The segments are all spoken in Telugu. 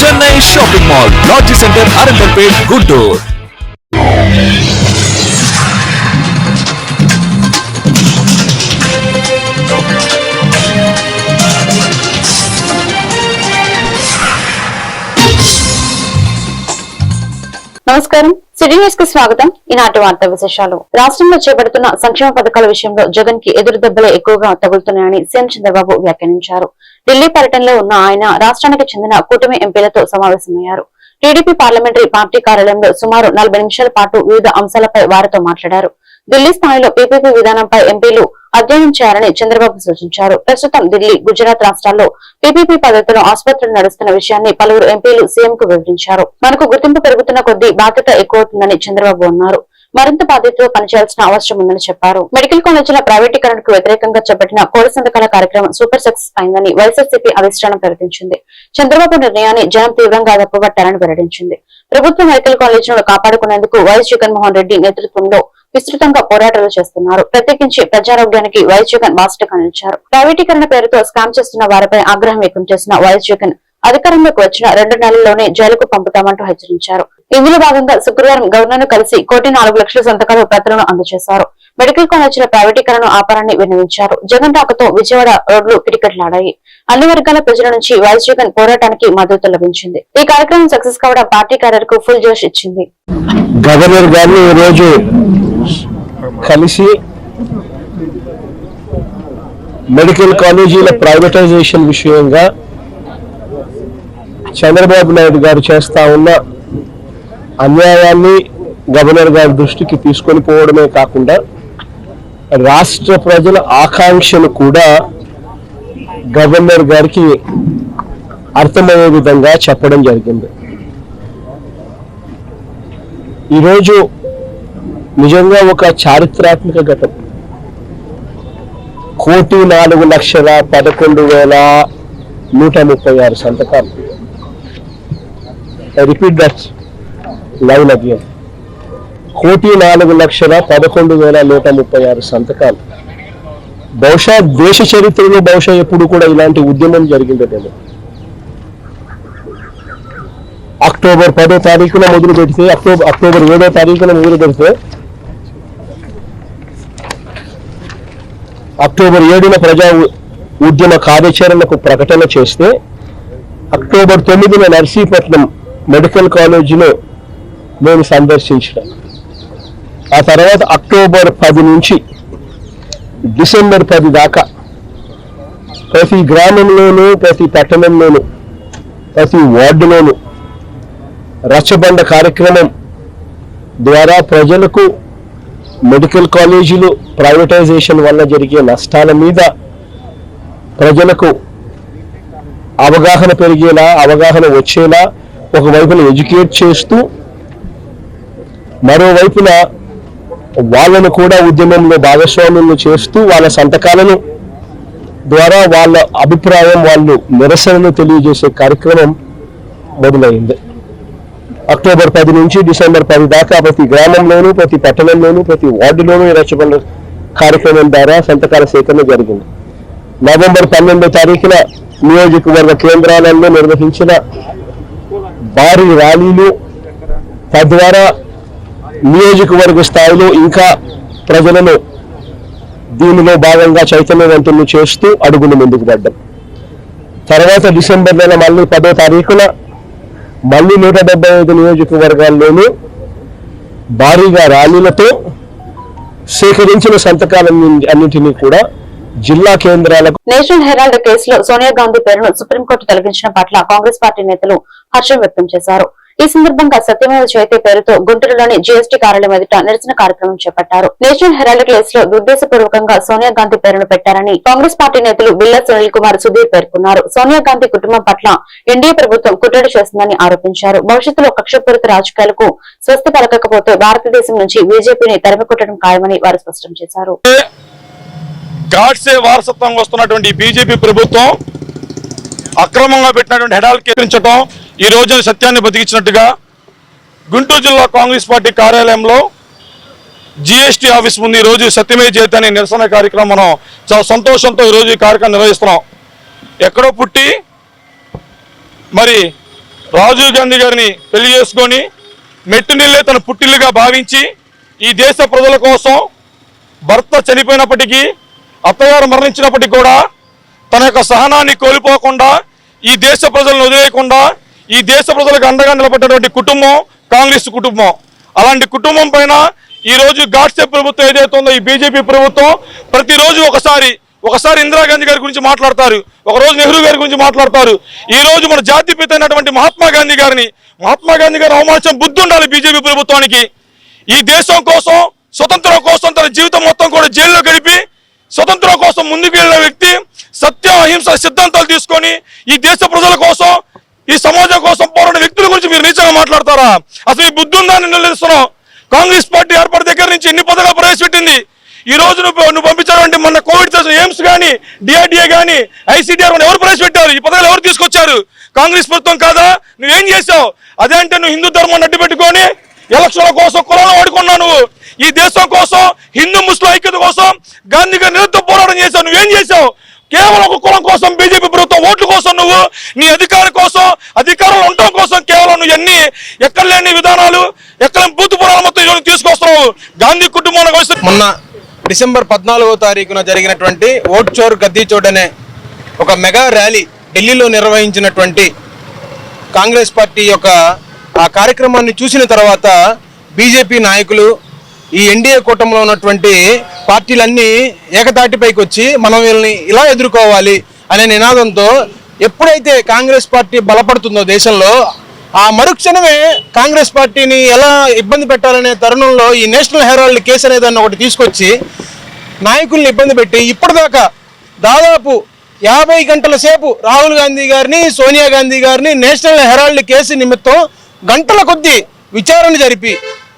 Chennai shopping mall lodge centre Arundelpet Guntur నమస్కారం. సిటీ న్యూస్ స్వాగతం. ఈనాటి వార్తా విశేషాలు. రాష్ట్రంలో చేపడుతున్న సంక్షేమ పథకాల విషయంలో జగన్కి ఎదురు దెబ్బలే ఎక్కువగా తగులుతున్నాయని సీఎం చంద్రబాబు వ్యాఖ్యానించారు. ఢిల్లీ పర్యటనలో ఉన్న ఆయన రాష్ట్రానికి చెందిన కూటమి ఎంపీలతో సమావేశమయ్యారు. టీడీపీ పార్లమెంటరీ పార్టీ కార్యాలయంలో సుమారు నలభై నిమిషాల పాటు వివిధ అంశాలపై వారితో మాట్లాడారు. ఢిల్లీ స్థాయిలో పీపీపీ విధానంపై ఎంపీలు అధ్యయనం చేయాలని చంద్రబాబు సూచించారు. ప్రస్తుతం ఢిల్లీ గుజరాత్ రాష్ట్రాల్లో పీపీపీ పద్ధతిలో ఆసుపత్రులు నడుస్తున్న విషయాన్ని పలువురు ఎంపీలు సీఎం కు వివరించారు. మనకు గుర్తింపు పెరుగుతున్న కొద్దీ బాధ్యత ఎక్కువవుతుందని చంద్రబాబు అన్నారు. మరింత బాధ్యతతో పనిచేయాల్సిన అవసరం ఉందని చెప్పారు. మెడికల్ కాలేజీల ప్రైవేటీకరణకు వ్యతిరేకంగా చేపట్టిన కోడి సంతకాల కార్యక్రమం సూపర్ సక్సెస్ అయిందని వైఎస్ఆర్సీపీ అధిష్టానం ప్రకటించింది. చంద్రబాబు నిర్ణయాన్ని జనం తీవ్రంగా తప్పుపట్టారని వెల్లడించింది. ప్రభుత్వ మెడికల్ కాలేజీలను కాపాడుకునేందుకు వైఎస్ జగన్మోహన్ రెడ్డి నేతృత్వంలో విస్తృతంగా పోరాటాలు చేస్తున్నారు. ప్రత్యేకించి ప్రజారోగ్యానికి వైఎస్ జగన్ బాస్టగా నిలిచారు ప్రైవేటీకరణ పేరుతో స్కామ్ చేస్తున్న వారిపై ఆగ్రహం వ్యక్తం చేసిన వైఎస్ జగన్ అధికారంలోకి వచ్చిన రెండు నెలల్లోనే జైలుకు పంపుతామంటూ హెచ్చరించారు. ఇందులో భాగంగా శుక్రవారం గవర్నర్ను కలిసి కోటి నాలుగు లక్షల సంతకాల పత్రాలను అందజేశారు. మెడికల్ కాలేజీల ప్రైవేటీకరణ ఆపాలని విన్నవించారు. జగన్ రాకతో విజయవాడ రోడ్లు కిటకిటలాడాయి అన్ని వర్గాల ప్రజల నుంచి వైఎస్ జగన్ పోరాటానికి మద్దతు లభించింది. ఈ కార్యక్రమం సక్సెస్ కావడం పార్టీ కార్యకు ఫుల్ జోష్ ఇచ్చింది. గవర్నర్ గారిని ఈరోజు కలిసి మెడికల్ కాలేజీల ప్రైవేటైజేషన్ విషయంగా చంద్రబాబు నాయుడు గారు చేస్తా ఉన్న అన్యాయాన్ని గవర్నర్ గారి దృష్టికి తీసుకొని పోవడమే కాకుండా రాష్ట్ర ప్రజల ఆకాంక్షలు కూడా గవర్నర్ గారికి అర్థమయ్యే విధంగా చెప్పడం జరిగింది. ఈరోజు నిజంగా ఒక చారిత్రాత్మక ఘటన. కోటి నాలుగు లక్షల పదకొండు వేల నూట ముప్పై ఆరు సంతకాలు. రిపీట్ దట్ లైన్ అగేన్ కోటి నాలుగు లక్షల పదకొండు వేల నూట ముప్పై ఆరు సంతకాలు. బహుశా దేశ చరిత్రలో బహుశా ఎప్పుడు కూడా ఇలాంటి ఉద్యమం జరిగిందేమో అక్టోబర్ పదో తారీఖున మొదలు పెడితే అక్టోబర్ అక్టోబర్ ఏడో తారీఖున మొదలు పెడితే అక్టోబర్ ఏడున ప్రజా ఉద్యమ కార్యాచరణకు ప్రకటన చేస్తే అక్టోబర్ తొమ్మిదిన నర్సీపట్నం మెడికల్ కాలేజీలో నేను సందర్శించడం ఆ తర్వాత అక్టోబర్ పది నుంచి డిసెంబర్ పది దాకా ప్రతి గ్రామంలోనూ ప్రతి పట్టణంలోనూ ప్రతి వార్డులోనూ రచ్చబండ కార్యక్రమం ద్వారా ప్రజలకు మెడికల్ కాలేజీలు ప్రైవేటైజేషన్ వల్ల జరిగే నష్టాల మీద ప్రజలకు అవగాహన పెరిగేలా అవగాహన వచ్చేలా ఒకవైపున ఎడ్యుకేట్ చేస్తూ మరోవైపున వాళ్ళను కూడా ఉద్యమంలో భాగస్వాములను చేస్తూ వాళ్ళ సంతకాలను ద్వారా వాళ్ళ అభిప్రాయం వాళ్ళు నిరసనను తెలియజేసే కార్యక్రమం మొదలైంది. అక్టోబర్ పది నుంచి డిసెంబర్ పది దాకా ప్రతి గ్రామంలోనూ ప్రతి పట్టణంలోనూ ప్రతి వార్డులోనూ ఈ కార్యక్రమం ద్వారా సంతకాల సేకరణ జరిగింది. నవంబర్ పన్నెండో తారీఖున నియోజకవర్గ కేంద్రాలలో నిర్వహించిన భారీ ర్యాలీలు తద్వారా నియోజకవర్గ స్థాయిలో ఇంకా ప్రజలను దీనిలో భాగంగా చైతన్యవంతులు చేస్తూ అడుగులు ముందుకు పడ్డాం. తర్వాత డిసెంబర్ నెల మళ్ళీ పదో తారీఖున మళ్ళీ నూట డెబ్బై ఐదు నియోజకవర్గాల్లోనూ భారీగా ర్యాలీలతో సేకరించిన సంతకాలన్నింటినీ కూడా జిల్లా కేంద్రాలకు నేషనల్ హెరాల్డ్ కేసులో సోనియా గాంధీ పేరును సుప్రీంకోర్టు తొలగించిన పట్ల కాంగ్రెస్ పార్టీ నేతలు హర్షం వ్యక్తం చేశారు. ఈ సందర్భంగా సత్యమేవ జయతే పేరుతో గుంటూరులోని జీఎస్టీ కార్యాలయం ఎదుట నిరసన కార్యక్రమం చేపట్టారు. నేషనల్ హెరాల్డ్ కేసులో దుర్దేశపూర్వకంగా సోనియా గాంధీ పేరును పెట్టారని కాంగ్రెస్ పార్టీ నేతలు బిల్లా సునీల్ కుమార్ సుధీర్ పేర్కొన్నారు. సోనియా గాంధీ కుటుంబం పట్ల ఎన్డీఏ ప్రభుత్వం కుట్రడి చేస్తుందని ఆరోపించారు. భవిష్యత్తులో కక్షపూరిత రాజకీయాలకు స్వస్తి పలకకపోతే భారతదేశం నుంచి బీజేపీని తరిమికొట్టడం ఖాయమని వారు స్పష్టం చేశారు. గాడ్సే వారసత్వం వస్తున్నటువంటి బీజేపీ ప్రభుత్వం అక్రమంగా పెట్టినటువంటి హెడాల్ కేరించడం ఈ రోజున సత్యాన్ని బతికించినట్టుగా గుంటూరు జిల్లా కాంగ్రెస్ పార్టీ కార్యాలయంలో జిఎస్టీ ఆఫీస్ ముందు ఈరోజు రోజు సత్యమే చేత అనే నిరసన కార్యక్రమం మనం చాలా సంతోషంతో ఈరోజు ఈ కార్యక్రమం నిర్వహిస్తున్నాం. ఎక్కడో పుట్టి మరి రాజీవ్ గాంధీ గారిని పెళ్ళి చేసుకొని మెట్టినిల్లే తన పుట్టిల్లుగా భావించి ఈ దేశ ప్రజల కోసం భర్త చనిపోయినప్పటికీ అత్తగారు మరణించినప్పటికీ కూడా తన యొక్క సహనాన్ని కోల్పోకుండా ఈ దేశ ప్రజలను వదిలేయకుండా ఈ దేశ ప్రజలకు అండగా నిలబడ్డటువంటి కుటుంబం కాంగ్రెస్ కుటుంబం. అలాంటి కుటుంబం పైన ఈరోజు ఘాట్సే గాడ్సే ప్రభుత్వం ఏదైతే ఉందో ఈ బీజేపీ ప్రభుత్వం ప్రతిరోజు ఒకసారి ఒకసారి ఇందిరాగాంధీ గారి గురించి మాట్లాడతారు. ఒక రోజు నెహ్రూ గారి గురించి మాట్లాడతారు. ఈ రోజు మన జాతిపిత అయినటువంటి మహాత్మా గాంధీ గారిని మహాత్మా గాంధీ గారిని అవమానించిన బుద్ధి ఉండాలి బీజేపీ ప్రభుత్వానికి. ఈ దేశం కోసం స్వతంత్రం కోసం తన జీవితం మొత్తం కూడా జైల్లో గడిపి స్వతంత్రం కోసం ముందుకు వెళ్ళిన వ్యక్తి సత్యం అహింస సిద్ధాంతాలు తీసుకొని ఈ దేశ ప్రజల కోసం ఈ సమాజం కోసం పోరాడే వ్యక్తుల గురించి మీరు నీచంగా మాట్లాడతారా? అసలు ఈ బుద్ధి ఉందా నిలదీస్తున్నాం కాంగ్రెస్ పార్టీ ఏర్పడి దగ్గర నుంచి ఎన్ని పథకాలు ప్రవేశపెట్టింది? ఈ రోజు నువ్వు నువ్వు పంపించినటువంటి మొన్న కోవిడ్ చేసిన ఎయిమ్స్ కానీ డిఆర్డిఏ కానీ ఐసీడీఆర్ ఎవరు ప్రవేశపెట్టారు? ఈ పథకాలు ఎవరు తీసుకొచ్చారు? కాంగ్రెస్ ప్రభుత్వం కాదా? నువ్వేం చేసావు అదే అంటే నువ్వు హిందూ ధర్మాన్ని అడ్డు పెట్టుకొని ఎలక్షన్ల కోసం కులాలను వాడుకున్నావు నువ్వు. ఈ దేశం కోసం హిందూ ముస్లిం ఐక్యత కోసం గాంధీ గారి నిరంతరం పోరాటం చేశావు నువ్వేం చేశావు? కేవలం ఒక కులం కోసం బీజేపీ ప్రభుత్వం ఓట్ల కోసం నువ్వు నీ అధికారం కోసం అధికారంలో ఉండటం కోసం కేవలం నువ్వు ఎన్ని ఎక్కడ లేని విధానాలు ఎక్కడ బూత్ పురాణం మొత్తం ఈరోజు తీసుకొస్తున్నావు. గాంధీ కుటుంబానికి వస్తే మొన్న డిసెంబర్ పద్నాలుగో తారీఖున జరిగినటువంటి ఓట్ చోర్ గద్దీ చోట్ అనే ఒక మెగా ర్యాలీ ఢిల్లీలో నిర్వహించినటువంటి కాంగ్రెస్ పార్టీ యొక్క ఆ కార్యక్రమాన్ని చూసిన తర్వాత బీజేపీ నాయకులు ఈ ఎన్డీఏ కూటమిలో ఉన్నటువంటి పార్టీలన్నీ ఏకతాటిపైకి వచ్చి మనం వీళ్ళని ఇలా ఎదుర్కోవాలి అనే నినాదంతో ఎప్పుడైతే కాంగ్రెస్ పార్టీ బలపడుతుందో దేశంలో ఆ మరుక్షణమే కాంగ్రెస్ పార్టీని ఎలా ఇబ్బంది పెట్టాలనే తరుణంలో ఈ నేషనల్ హెరాల్డ్ కేసు అనేదాన్ని ఒకటి తీసుకొచ్చి నాయకుల్ని ఇబ్బంది పెట్టి ఇప్పటిదాకా దాదాపు యాభై గంటల సేపు రాహుల్ గాంధీ గారిని సోనియా గాంధీ గారిని నేషనల్ హెరాల్డ్ కేసు నిమిత్తం గంటల కొద్దీ విచారణ జరిపి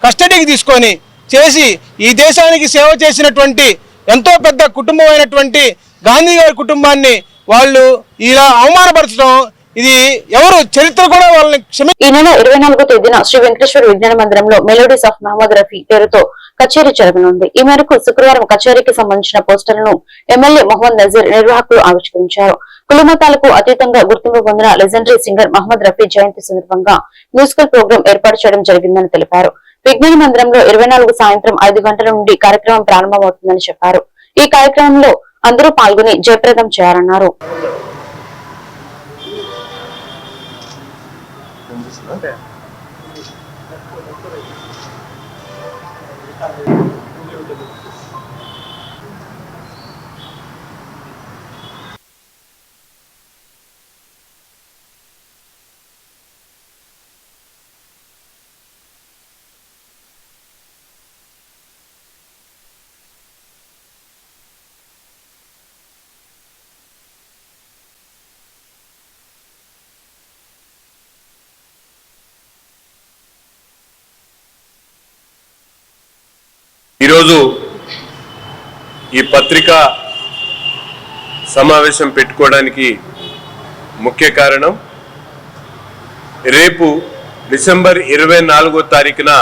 కస్టడీకి తీసుకొని చేసి ఈ దేశానికి సేవ చేసినటువంటి ఎంతో పెద్ద కుటుంబం అయినటువంటి గాంధీ గారి కుటుంబాన్ని వాళ్ళు ఇలా అవమానపరచడం ఇది ఎవరు చరిత్ర కూడా వాళ్ళని క్షమి ఈ నెల ఇరవై నాలుగో తేదీన శ్రీ వెంకటేశ్వర విజ్ఞాన మందిరంలో మెలోడీస్ ఆఫ్ మహమ్మద్ రఫీ పేరుతో కచేరీ జరగనుంది. ఈ మేరకు శుక్రవారం కచేరీకి సంబంధించిన పోస్టర్లను ఎమ్మెల్యే మొహమ్మద్ నజీర్ నిర్వాహకులు ఆవిష్కరించారు. కులమతాలకు అతీతంగా గుర్తింపు పొందిన లెజెండరీ సింగర్ మహమ్మద్ రఫీ జయంతి సందర్భంగా మ్యూజికల్ ప్రోగ్రాం ఏర్పాటు చేయడం జరిగిందని తెలిపారు. విజ్ఞాన మందిరంలో ఇరవై నాలుగు సాయంత్రం ఐదు గంటల నుండి కార్యక్రమం ప్రారంభమవుతుందని చెప్పారు. ఈ కార్యక్రమంలో అందరూ పాల్గొని జయప్రదం చేయాలన్నారు. ఈరోజు ఈ పత్రిక సమావేశం పెట్టుకోవడానికి ముఖ్య కారణం రేపు డిసెంబర్ ఇరవై నాలుగో తారీఖున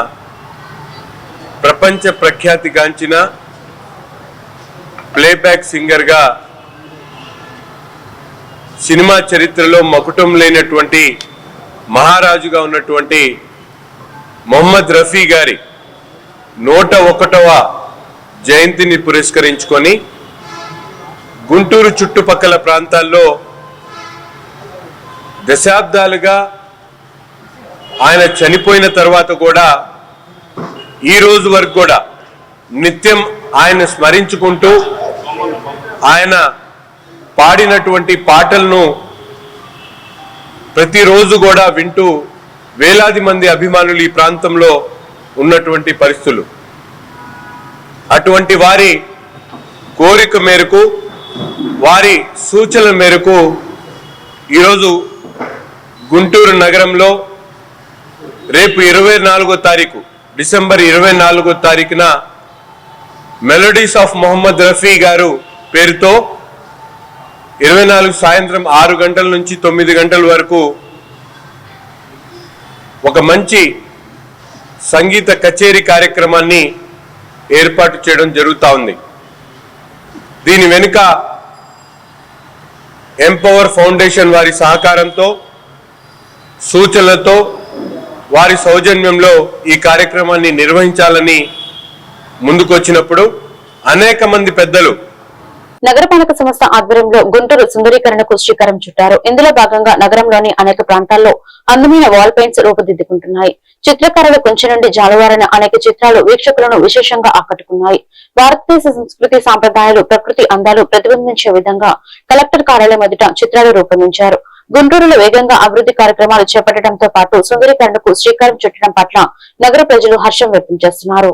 ప్రపంచ ప్రఖ్యాతిగాంచిన ప్లేబ్యాక్ సింగర్గా సినిమా చరిత్రలో మకుటం లేనటువంటి మహారాజుగా ఉన్నటువంటి మొహమ్మద్ రఫీ గారి నూట ఒకటవ జయంతిని పురస్కరించుకొని గుంటూరు చుట్టుపక్కల ప్రాంతాల్లో దశాబ్దాలుగా ఆయన చనిపోయిన తర్వాత కూడా ఈ రోజు వరకు కూడా నిత్యం ఆయన స్మరించుకుంటూ ఆయన పాడినటువంటి పాటలను ప్రతిరోజు కూడా వింటూ వేలాది మంది అభిమానులు ఈ ప్రాంతంలో ఉన్నటువంటి పరిస్థితులు. అటువంటి వారి కోరిక మేరకు వారి సూచనల మేరకు ఈరోజు గుంటూరు నగరంలో రేపు ఇరవై నాలుగో తారీఖు డిసెంబర్ ఇరవై నాలుగో తారీఖున మెలోడీస్ ఆఫ్ మొహమ్మద్ రఫీ గారు పేరుతో ఇరవై నాలుగు సాయంత్రం ఆరు గంటల నుంచి తొమ్మిది గంటల వరకు ఒక మంచి సంగీత కచేరీ కార్యక్రమాన్ని ఏర్పాటు చేయడం జరుగుతూ ఉంది. దీని వెనుక ఎంపవర్ ఫౌండేషన్ వారి సహకారంతో సూచనలతో వారి సౌజన్యంలో ఈ కార్యక్రమాన్ని నిర్వహించాలని ముందుకొచ్చినప్పుడు అనేక మంది పెద్దలు నగరపాలక సంస్థ ఆధ్వర్యంలో గుంటూరు సుందరీకరణకు శ్రీకారం చుట్టారు. ఇందులో భాగంగా నగరంలోని అనేక ప్రాంతాల్లో అందమైన వాల్ పెయింట్స్ రూపుదిద్దుకుంటున్నాయి. చిత్రకారుల కుంచె నుండి జాలవారైన అనేక చిత్రాలు వీక్షకులను విశేషంగా ఆకట్టుకున్నాయి. భారతదేశ సంస్కృతి సాంప్రదాయాలు ప్రకృతి అందాలు ప్రతిబింబించే విధంగా కలెక్టర్ కార్యాలయం ఎదుట చిత్రాలు రూపొందించారు. గుంటూరులో వేగంగా అభివృద్ధి కార్యక్రమాలు చేపట్టడంతో పాటు సుందరీకరణకు శ్రీకారం చుట్టడం పట్ల నగర ప్రజలు హర్షం వ్యక్తం చేస్తున్నారు.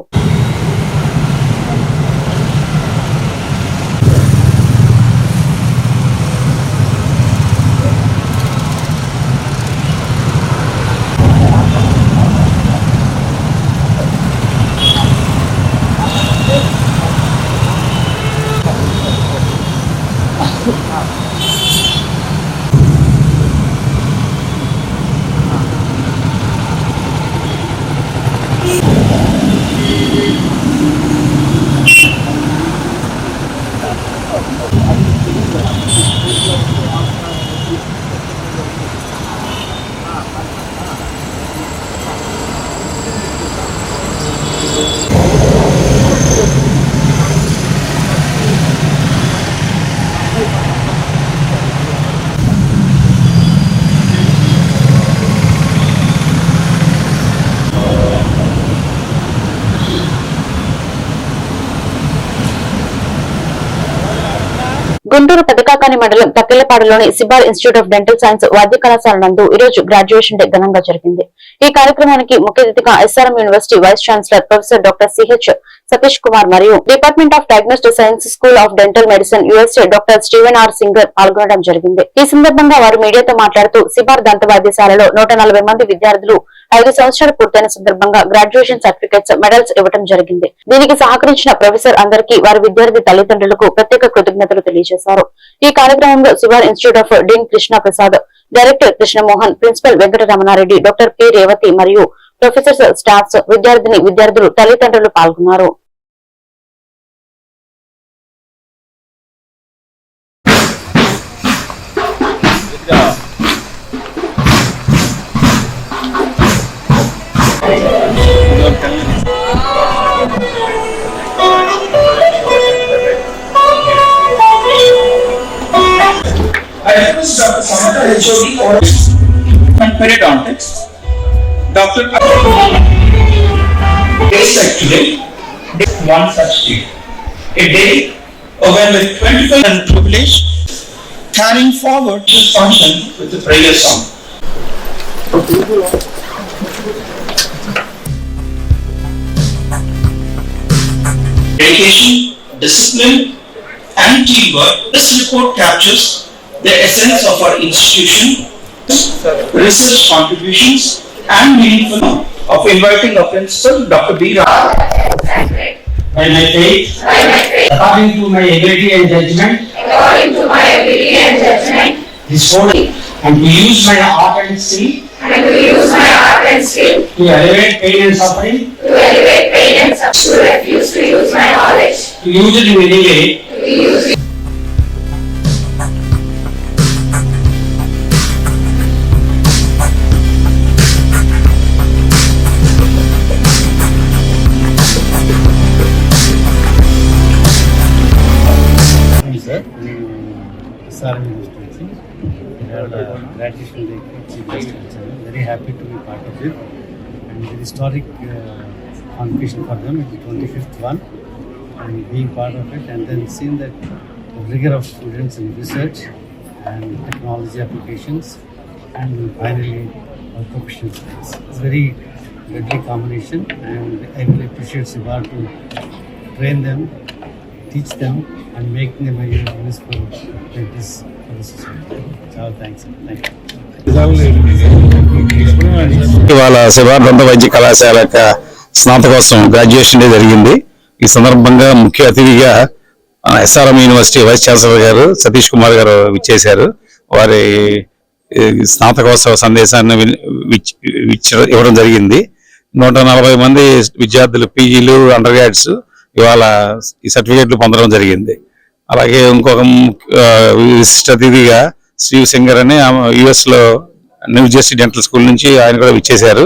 గుంటూరు పెదకాకాని మండలం తక్కెలపాడులోని Sibar institute of dental science వైద్య కళాశాల నందు ఈ రోజు గ్రాడ్యుయేషన్ డే ఘనంగా జరిగింది. ఈ కార్యక్రమానికి ముఖ్య అతిథిగా SRM university vice chancellor professor doctor CH Satish Kumar మరియు department of diagnostic science school of dental medicine USA doctor Steven R Singer పాల్గొనడం జరిగింది. ఈ సందర్భంగా వారు మీడియాతో మాట్లాడుతూ సిబార్ దంత వైద్యశాలలో నూట నలభై మంది విద్యార్థులు ఐదు సంవత్సరాలు పూర్తయిన సందర్భంగా గ్రాడ్యుయేషన్ సర్టిఫికెట్స్ మెడల్స్ ఇవ్వడం జరిగింది. దీనికి సహకరించిన ప్రొఫెసర్ అందరికీ వారి విద్యార్థి తల్లిదండ్రులకు ప్రత్యేక కృతజ్ఞతలు తెలియజేశారు. ఈ కార్యక్రమంలో Sibar institute of dean Krishna Prasad director Krishnamohan principal Venkataramanareddy doctor P Revathi మరియు ప్రొఫెసర్స్ స్టాఫ్స్ విద్యార్థిని విద్యార్థులు తల్లిదండ్రులు పాల్గొన్నారు. Dr. Samantha HOD or and periodontics. Dr. Days actually, one such day. A day when with 25 and privilege, carrying forward this function with the prayer song. Dedication, discipline, and teamwork, this report captures the essence of our institution, research contributions, and meaningful of inviting our principal, Dr. B. Rao. by my faith, according to my ability and judgment, according to my ability and judgment, this holy, and to use my art and skill and to use my art and skill to elevate pain and suffering, to elevate pain and suffering, to refuse to use my knowledge, to use it in any way to use it historic uh, competition for them. It's the 25th one. And being part of it and then seeing that the rigor of students in research and technology applications and finally our professional skills. It's very deadly combination and I really appreciate Sibar to train them, teach them and make them a useful practice for the society. So thanks. Thank you. ఇవాళ శివానంద వైద్య కళాశాల యొక్క స్నాతకోత్సవం గ్రాడ్యుయేషన్ డే జరిగింది. ఈ సందర్భంగా ముఖ్య అతిథిగా ఎస్ఆర్ఎం యూనివర్సిటీ వైస్ ఛాన్సలర్ గారు సతీష్ కుమార్ గారు విచ్చేశారు. వారి స్నాతకోత్సవ సందేశాన్ని ఇవ్వడం జరిగింది. నూట నలభై మంది విద్యార్థులు పీజీలు అండర్ గ్రాడ్స్ ఇవాళ ఈ సర్టిఫికేట్లు పొందడం జరిగింది. అలాగే ఇంకొక విశిష్ట అతిథిగా శ్రీ సింగర్ అని యుఎస్లో న్యూ జెర్సీ డెంటల్ స్కూల్ నుంచి ఆయన కూడా విచ్చేశారు.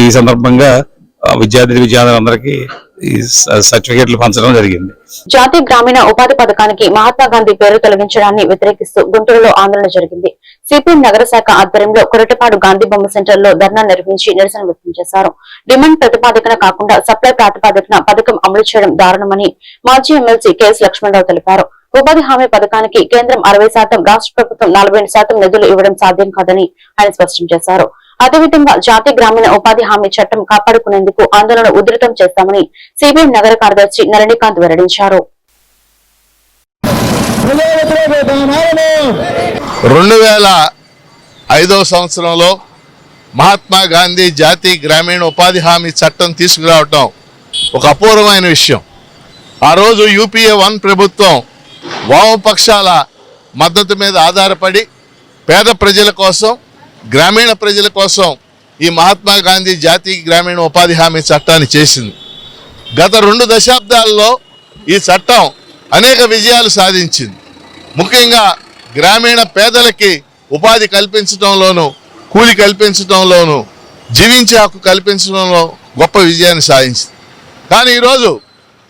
ఈ సందర్భంగా విద్యార్థి విద్యార్థులందరికీ సర్టిఫికేట్లు పంచడం జరిగింది. జాతీయ గ్రామీణ ఉపాధి పథకానికి మహాత్మా గాంధీ పేరు తొలగించడాన్ని వ్యతిరేకిస్తూ గుంటూరులో ఆందోళన జరిగింది. సిపిఎం నగర శాఖ ఆధ్వర్యంలో కొరటపాడు గాంధీ బొమ్మ సెంటర్లో ధర్నా నిర్వహించి నిరసన వ్యక్తం చేశారు. డిమాండ్ ప్రతిపాదికన కాకుండా సప్లై ప్రాతిపాదికన పథకం అమలు చేయడం దారుణమని మాజీ ఎమ్మెల్సీ కెఎస్ లక్ష్మణరావు తెలిపారు. ఉపాధి హామీ పథకానికి కేంద్రం అరవై శాతం రాష్ట్ర ప్రభుత్వం నలభై శాతం నిధులు ఇవ్వడం సాధ్యం కాదని ఆయన స్పష్టం చేశారు. అదేవిధంగా జాతీయ గ్రామీణ ఉపాధి హామీ చట్టం కాపాడుకునేందుకు ఆందోళన ఉధృతం చేస్తామని సిబిఐ నగర కార్యదర్శి నరణికాంత్ వెల్లడించారు. రెండు వేల ఐదో సంవత్సరంలో మహాత్మా గాంధీ జాతీయ గ్రామీణ ఉపాధి హామీ చట్టం తీసుకురావటం ఒక అపూర్వమైన విషయం. ఆ రోజు యూపీఏ వన్ ప్రభుత్వం వామపక్షాల మద్దతు మీద ఆధారపడి పేద ప్రజల కోసం గ్రామీణ ప్రజల కోసం ఈ మహాత్మా గాంధీ జాతీయ గ్రామీణ ఉపాధి హామీ చట్టాన్ని చేసింది. గత రెండు దశాబ్దాల్లో ఈ చట్టం అనేక విజయాలు సాధించింది. ముఖ్యంగా గ్రామీణ పేదలకి ఉపాధి కల్పించడంలోనూ కూలి కల్పించడంలోనూ జీవించే హక్కు కల్పించడంలో గొప్ప విజయాన్ని సాధించింది. కానీ ఈరోజు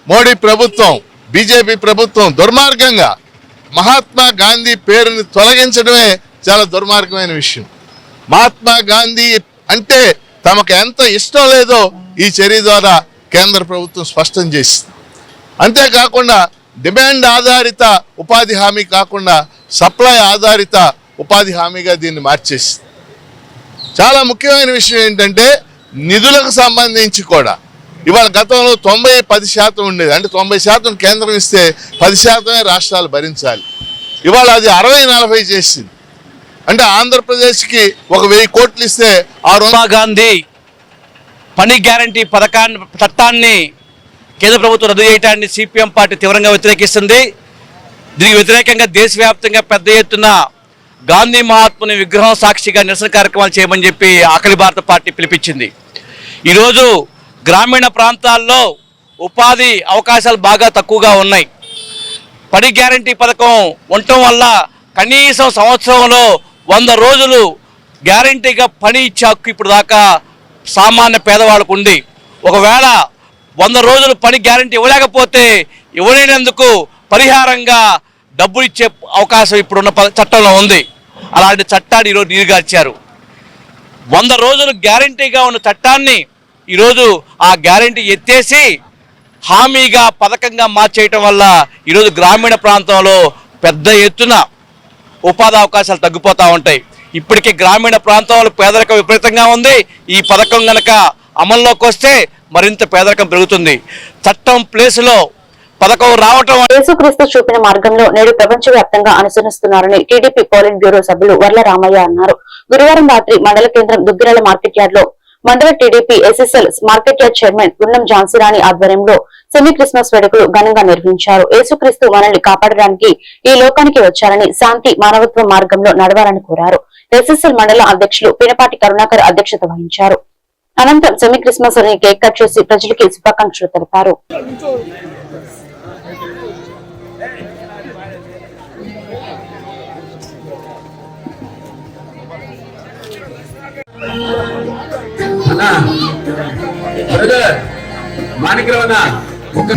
మోడీ ప్రభుత్వం బీజేపీ ప్రభుత్వం దుర్మార్గంగా మహాత్మా గాంధీ పేరుని తొలగించడమే చాలా దుర్మార్గమైన విషయం. మహాత్మా గాంధీ అంటే తమకు ఎంత ఇష్టం లేదో ఈ చర్య ద్వారా కేంద్ర ప్రభుత్వం స్పష్టం చేసింది. అంతేకాకుండా డిమాండ్ ఆధారిత ఉపాధి హామీ కాకుండా సప్లై ఆధారిత ఉపాధి హామీగా దీన్ని మార్చేసింది. చాలా ముఖ్యమైన విషయం ఏంటంటే నిధులకు సంబంధించి కూడా ఇవాళ గతంలో తొంభై పది శాతం ఉండేది. అంటే తొంభై శాతం కేంద్రం ఇస్తే పది శాతమే రాష్ట్రాలు భరించాలి. ఇవాళ అది అరవై నలభై చేసింది. అంటే ఆంధ్రప్రదేశ్కి ఒక వెయ్యి కోట్లు ఇస్తే ఆ గాంధీ పని గ్యారంటీ పథకాన్ని చట్టాన్ని కేంద్ర ప్రభుత్వం రద్దు చేయడాన్ని సిపిఎం పార్టీ తీవ్రంగా వ్యతిరేకిస్తుంది. దీనికి వ్యతిరేకంగా దేశవ్యాప్తంగా పెద్ద ఎత్తున గాంధీ మహాత్ముని విగ్రహం సాక్షిగా నిరసన కార్యక్రమాలు చేయమని చెప్పి అఖిల భారత పార్టీ పిలిపించింది. ఈరోజు గ్రామీణ ప్రాంతాల్లో ఉపాధి అవకాశాలు బాగా తక్కువగా ఉన్నాయి. పని గ్యారంటీ పథకం ఉండటం వల్ల కనీసం సంవత్సరంలో వంద రోజులు గ్యారంటీగా పని ఇచ్చే హక్కు ఇప్పుడు దాకా సామాన్య పేదవాళ్ళకు ఉంది. ఒకవేళ వంద రోజులు పని గ్యారంటీ ఇవ్వలేకపోతే ఇవ్వలేనందుకు పరిహారంగా డబ్బులు ఇచ్చే అవకాశం ఇప్పుడున్న ప- చట్టంలో ఉంది. అలాంటి చట్టాన్ని ఈరోజు నీరుగార్చారు. వంద రోజులు గ్యారంటీగా ఉన్న చట్టాన్ని ఈరోజు ఆ గ్యారంటీ ఎత్తేసి హామీగా పథకంగా మార్చేయటం వల్ల ఈరోజు గ్రామీణ ప్రాంతంలో పెద్ద ఎత్తున ఉపాధి అవకాశాలు తగ్గిపోతూ ఉంటాయి. ఇప్పటికే గ్రామీణ ప్రాంతంలో పేదరికం విపరీతంగా ఉంది. ఈ పథకం కనుక అమల్లోకి వస్తే మరింత పేదరికం పెరుగుతుంది. చట్టం ప్లేస్లో పథకం రావటం యేసుక్రీస్తు చూపిన మార్గంలో నేడు ప్రపంచవ్యాప్తంగా అనుసరిస్తున్నారని టీడీపీ పోలిట్ బ్యూరో సభ్యులు వర్ల రామయ్య అన్నారు. గురువారం రాత్రి మండల కేంద్రం దుగ్గిరాల మార్కెట్ యార్డ్లో మండల TDP SSL market yard chairman Gundam Jhansirani ఆధ్వర్యంలో సెమీ క్రిస్మస్ వేడుకలు ఘనంగా నిర్వహించారు. యేసుక్రీస్తు మనల్ని కాపాడడానికి ఈ లోకానికి వచ్చారని శాంతి మానవత్వ మార్గంలో నడవాలని కోరారు. ఎస్ఎస్ఎల్ మండల అధ్యక్షులు పినపాటి కరుణాకర్ అధ్యక్షత వహించారు. అనంతరం సెమీ క్రిస్మస్ కేక్ కట్ చేసి ప్రజలకి శుభాకాంక్షలు తెలిపారు.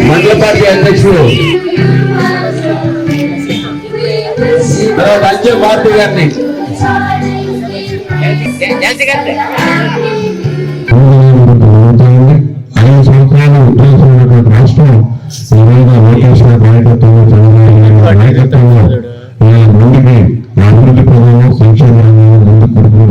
మండల పార్టీ అధ్యక్షుడు. తర్వాత అంచె పార్టీ గారిని. ఐదు సంవత్సరాలు ఉద్యోగం ఉన్నటువంటి రాష్ట్రం చంద్రబాబు నాయకత్వంలో ముందుకి అభివృద్ధి సంక్షేమ రంగంలో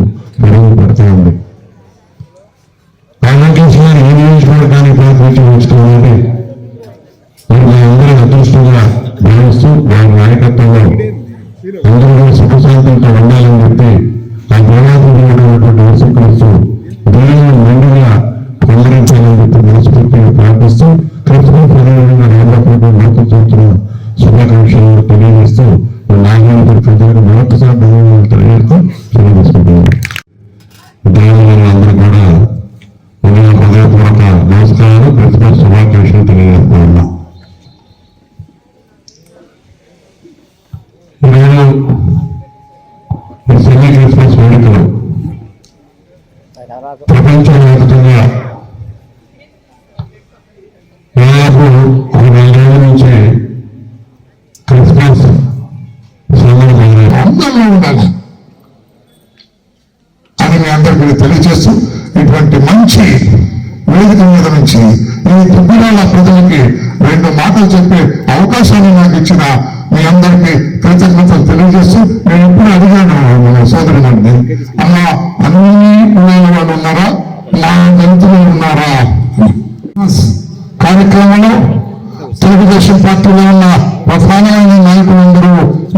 తెలుగుదేశం పార్టీలో ఉన్న ప్రధానమైన నాయకులందరూ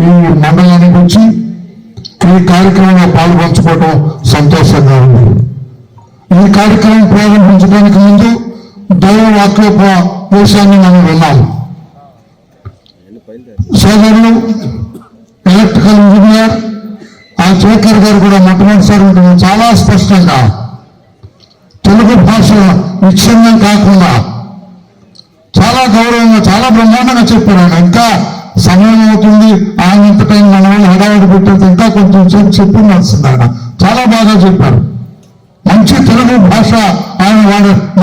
ఈ మండలానికి వచ్చి ఈ కార్యక్రమంలో పాల్పంచుకోవడం సంతోషంగా ఉంది. ఈ కార్యక్రమం ప్రారంభించడానికి ముందు దైవ వాక్యోపదేశాన్ని మనం విన్నాం. సోదరులు ఎలక్ట్రికల్ ఇంజనీర్ ఆ జోకర్ గారు కూడా మొట్టమొదటిసారి ఉంటుంది. చాలా స్పష్టంగా తెలుగు భాష విచ్ఛిన్నం కాకుండా చాలా గౌరవంగా చాలా బ్రహ్మాండంగా చెప్పాడు ఆయన. ఇంకా సమయం అవుతుంది ఆయన ఇంత టైం మన వాళ్ళు హడావిడి పెట్టేది ఇంకా కొంచెం సేపు చెప్పి నడుస్తుంది ఆయన. చాలా బాగా చెప్పారు. మంచి తెలుగు భాష ఆయన వాడు.